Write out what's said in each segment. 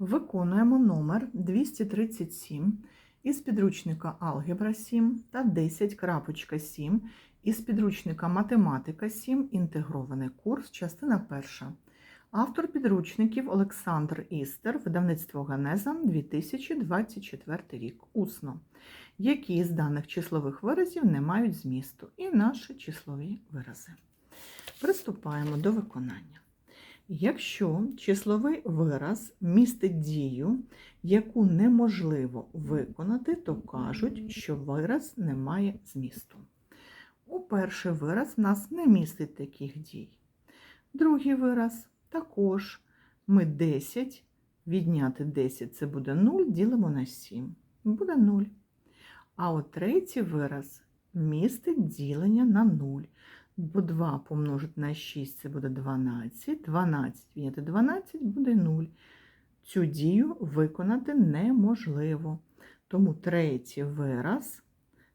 Виконуємо номер 237 із підручника Алгебра 7 та 10.7 із підручника Математика 7. Інтегрований курс, частина перша. Автор підручників Олександр Істер, видавництво Генеза 2024 рік. Усно. Які з даних числових виразів не мають змісту? І наші числові вирази. Приступаємо до виконання. Якщо числовий вираз містить дію, яку неможливо виконати, то кажуть, що вираз не має змісту. У перший вираз в нас не містить таких дій. Другий вираз також ми 10, відняти 10 це буде 0, ділимо на 7, буде 0. А от третій вираз містить ділення на 0. Бо 2 помножити на 6 це буде 12. 12 відняти 12 буде 0. Цю дію виконати неможливо. Тому третій вираз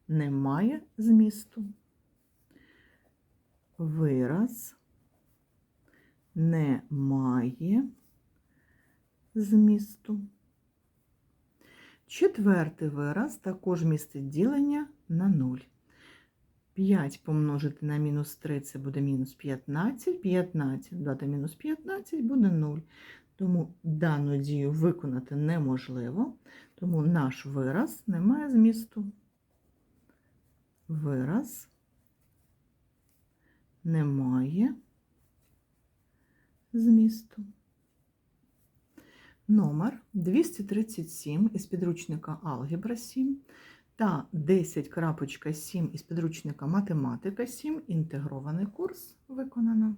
не має змісту. Вираз не має змісту. Четвертий вираз також містить ділення на 0. 5 помножити на мінус 3 це буде мінус 15. 15 додати мінус 15 буде 0. Тому дану дію виконати неможливо, тому наш вираз не має змісту. Вираз не має змісту. Номер 237 із підручника Алгебра 7 та 10.7 із підручника Математика 7. Інтегрований курс виконано.